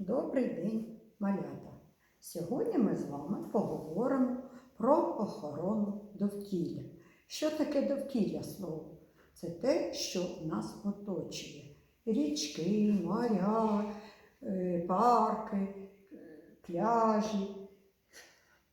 Добрий день, малята! Сьогодні ми з вами поговоримо про охорону довкілля. Що таке довкілля слово? Це те, що нас оточує. Річки, моря, е, парки, пляжі,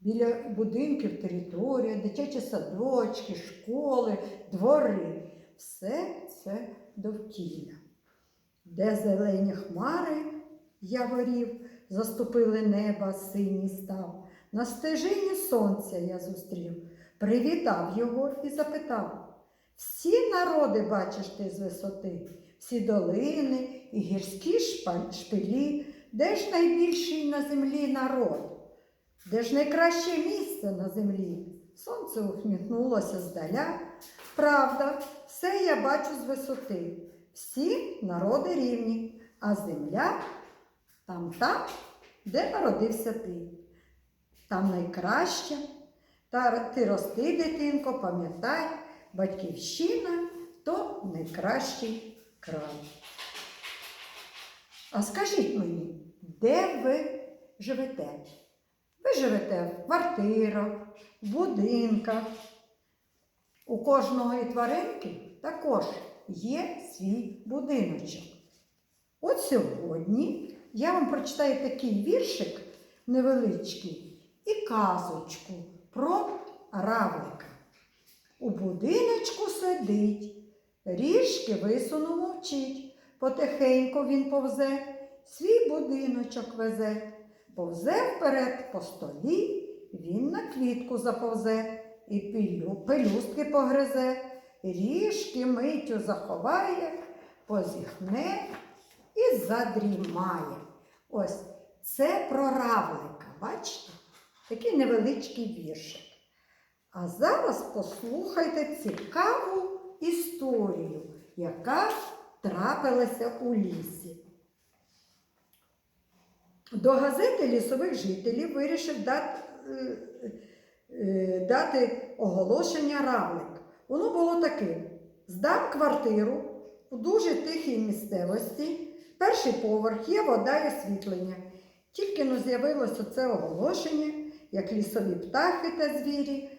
біля будинків територія, дитячі садочки, школи, двори. Все це довкілля, де зелені хмари яворів заступили неба, синій став. На стежині сонця я зустрів, привітав його і запитав. Всі народи бачиш ти з висоти, всі долини і гірські шпилі, де ж найбільший на землі народ, де ж найкраще місце на землі? Сонце ухміхнулося здаля. Правда, все я бачу з висоти. Всі народи рівні, а земля там та, де народився ти. Там найкраще. Та ти рости, дитинко, пам'ятай, батьківщина то найкращий край. А скажіть мені, де ви живете? Ви живете в квартирах, в будинках. У кожної тваринки також є свій будиночок. От сьогодні я вам прочитаю такий віршик невеличкий і казочку про равлика. У будиночку сидить, ріжки висунув мовчить, потихеньку він повзе, свій будиночок везе, повзе вперед по столі, він на квітку заповзе і пелюстки погризе, ріжки миттю заховає, позіхне і задрімає. Ось це про равлика, бачите? Такий невеличкий віршик. А зараз послухайте цікаву історію, яка трапилася у лісі. До газети лісових жителів вирішив дати, е, е, дати оголошення равлик. Воно було таке: здам квартиру у дуже тихій місцевості, перший поверх є вода і освітлення. Тільки но з'явилося це оголошення, як лісові птахи та звірі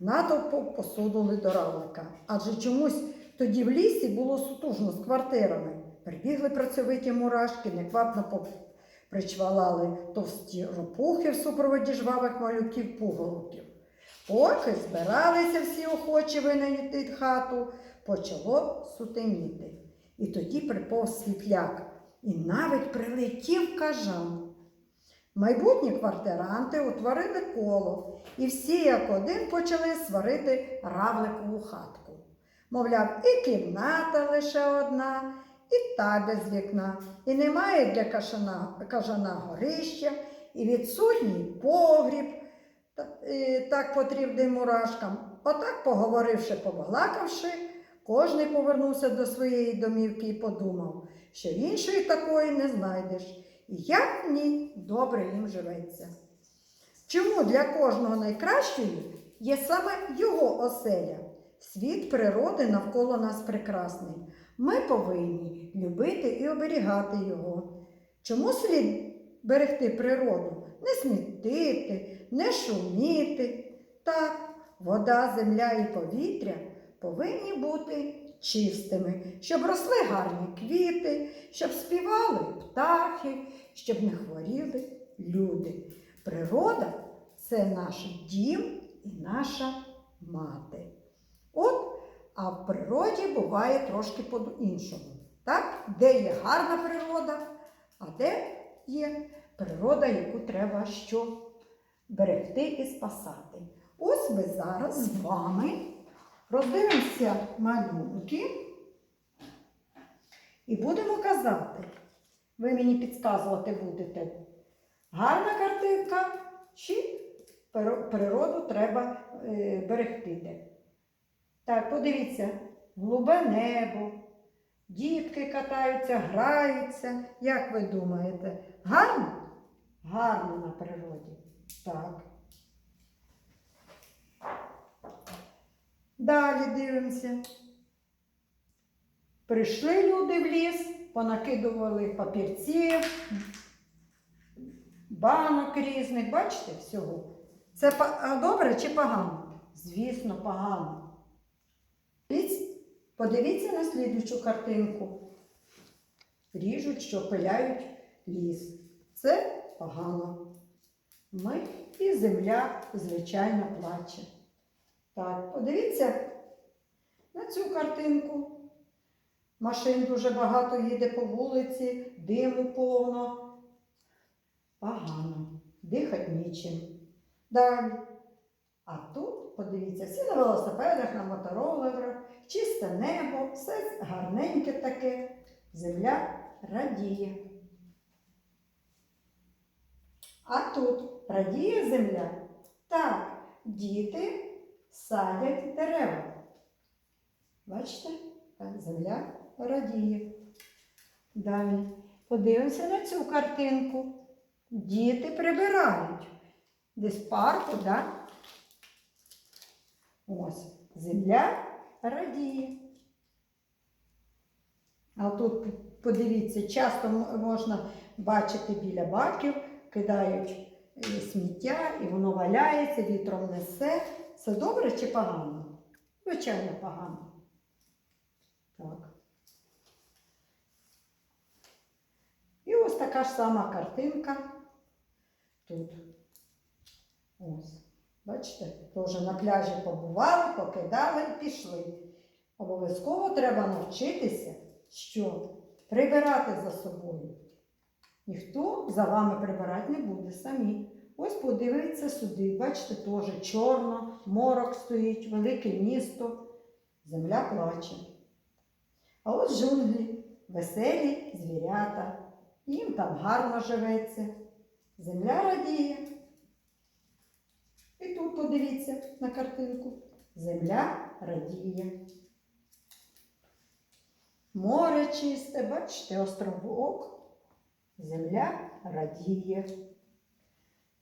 натовпом посунули до равлика. Адже чомусь тоді в лісі було сутужно з квартирами. Прибігли працьовиті мурашки, неквапно причвалали товсті ропухи в супроводі жвавих малюків пуголовків. Поки збиралися всі охочі винайти хату, почало сутеніти. І тоді приповз світляк, і навіть прилетів кажан. Майбутні квартиранти утворили коло, і всі як один почали сварити равликову хатку. Мовляв, і кімната лише одна, і та без вікна, і немає для кашана, кажана горища, і відсутній погріб, так потрібний мурашкам. Отак, поговоривши, побалакавши, кожний повернувся до своєї домівки і подумав, що іншої такої не знайдеш. І як в ній добре їм живеться. Чому для кожного найкращої є саме його оселя? Світ природи навколо нас прекрасний. Ми повинні любити і оберігати його. Чому слід берегти природу? Не смітити, не шуміти. Так, вода, земля і повітря повинні бути чистими, щоб росли гарні квіти, щоб співали птахи, щоб не хворіли люди. Природа це наш дім і наша мати. От, а в природі буває трошки по-іншому. Так? Де є гарна природа, а де є природа, яку треба що берегти і спасати. Ось ми зараз з вами роздивимося малюнки і будемо казати. Ви мені підказувати будете, гарна картинка чи природу треба е, берегти. Так, подивіться, голубе небо, дітки катаються, граються. Як ви думаєте, гарно? Гарно на природі. Так. Далі дивимося. Прийшли люди в ліс, понакидували папірців, банок різних, бачите, всього. Це добре чи погано? Звісно, погано. Подивіться- на слідучу картинку. Ріжуть, що пиляють ліс. Це погано. Ми і земля, звичайно, плаче. Так, подивіться на цю картинку. Машин дуже багато їде по вулиці, диму повно. Погано. Дихать нічим. Далі. А тут, подивіться, всі на велосипедах, на моторолерах, чисте небо, все гарненьке таке. Земля радіє. А тут радіє земля. Так, діти садять дерева. Бачите? Так, земля радіє. Далі. Подивимося на цю картинку. Діти прибирають. Десь парку, так? Да? Ось. Земля радіє. А тут подивіться, часто можна бачити біля баків, кидають е, сміття і воно валяється, вітром несе. Це добре чи погано? Звичайно, погано. Так. І ось така ж сама картинка тут. Ось. Бачите, теж на пляжі побували, покидали і пішли. Обов'язково треба навчитися, що прибирати за собою. Ніхто за вами прибирати не буде самі. Ось подивіться сюди, бачите, теж чорно, морок стоїть, велике місто, земля плаче. А ось джунглі, веселі звірята, їм там гарно живеться, земля радіє. І тут подивіться на картинку. Земля радіє. Море чисте, бачите, островок. Земля радіє.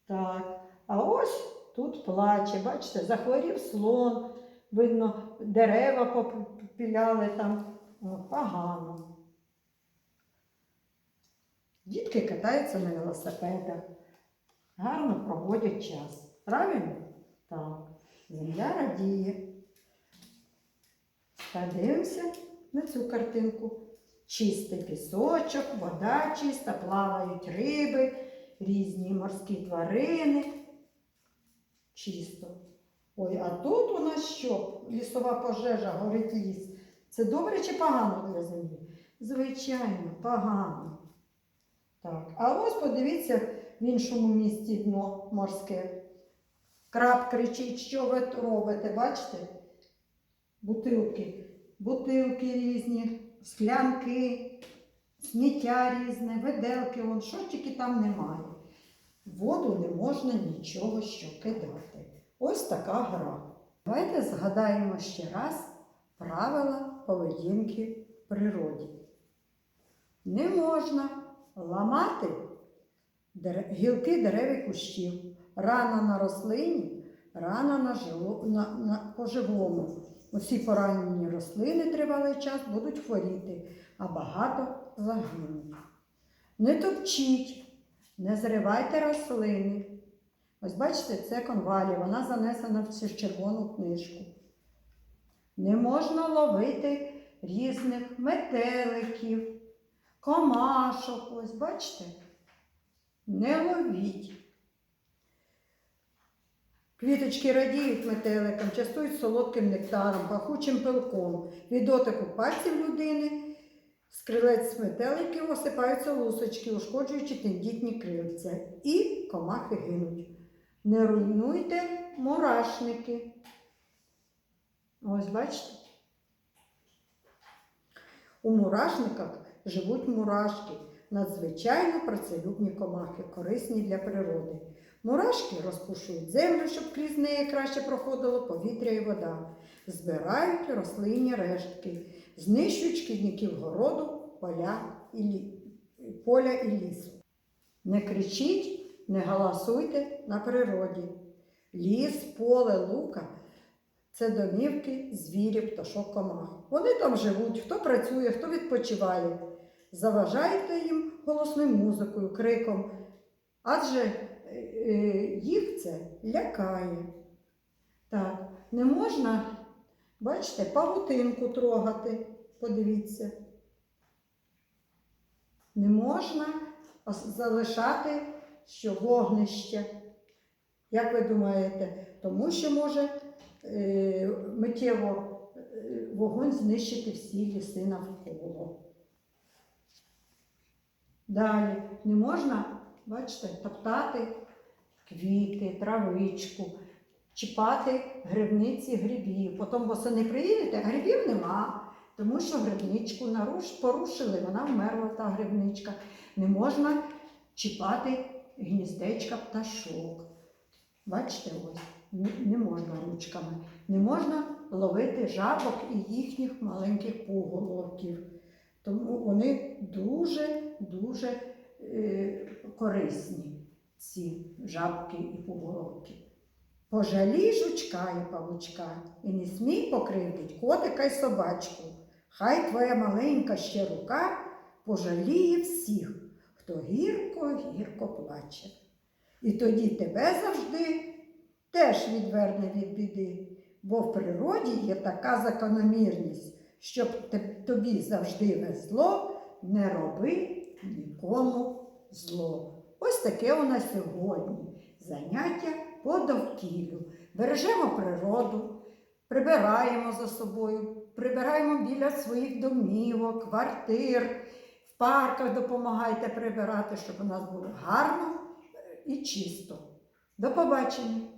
Так, а ось тут плаче, бачите, захворів слон, видно, дерева попіляли там. Погано. Дітки катаються на велосипедах, гарно проводять час. Правильно? Так. Земля радіє. Подивимося на цю картинку. Чистий пісочок, вода чиста, плавають риби, різні морські тварини. Чисто. Ой, а тут у нас що? Лісова пожежа, горить ліс. Це добре чи погано для землі? Звичайно, погано. Так, а ось подивіться в іншому місті дно морське. Краб кричить, що ви робите, бачите? Бутилки. Бутилки різні, склянки, сміття різне, виделки, вон, що тільки там немає. Воду не можна нічого що кидати. Ось така гра. Давайте згадаємо ще раз правила поведінки в природі. Не можна ламати гілки дерев і кущів. Рана на рослині, рана на, жило, на, на поживому. Усі поранені рослини тривалий час будуть хворіти, а багато загинуть. Не топчіть, не зривайте рослини. Ось бачите, це конвалія, вона занесена в цю червону книжку. Не можна ловити різних метеликів, комашок. Ось бачите? Не ловіть. Квіточки радіють метеликам, частують солодким нектаром, пахучим пилком. Від дотику пальців людини крилець метеликів осипаються лусочки, ушкоджуючи тендітні крильця. І комахи гинуть. Не руйнуйте мурашники. Ось бачите. У мурашниках живуть мурашки, надзвичайно працелюбні комахи, корисні для природи. Мурашки розпушують землю, щоб крізь неї краще проходило повітря і вода, збирають рослинні рештки, знищують шкідників городу, поля і, лі... поля і лісу. Не кричіть, не галасуйте на природі. Ліс, поле, лука це домівки звірів, пташок, комах. Вони там живуть, хто працює, хто відпочиває. Заважайте їм голосною музикою, криком, адже їх це лякає. Так, не можна, бачите, павутинку трогати, подивіться. Не можна залишати що вогнище. Як ви думаєте, тому що може е, миттєво е, вогонь знищити всі ліси навколо. Далі не можна, бачите, топтати квіти, травичку, чіпати грибниці грибів. Потім восени приїдете, грибів нема, тому що грибничку порушили, вона вмерла та грибничка. Не можна чіпати гніздечка пташок. Бачите, ось не, можна ручками. Не можна ловити жабок і їхніх маленьких поголовків. Тому вони дуже-дуже корисні, ці жабки і поголовки. Пожалій жучка і павучка, і не смій покривдить котика й собачку. Хай твоя маленька ще рука пожаліє всіх, хто гірко-гірко плаче. І тоді тебе завжди теж відверне від біди, бо в природі є така закономірність, щоб тобі завжди везло, не роби нікому зло. Ось таке у нас сьогодні заняття по довкіллю. Бережемо природу, прибираємо за собою, прибираємо біля своїх домівок, квартир, в парках допомагайте прибирати, щоб у нас було гарно е, і чисто. До побачення!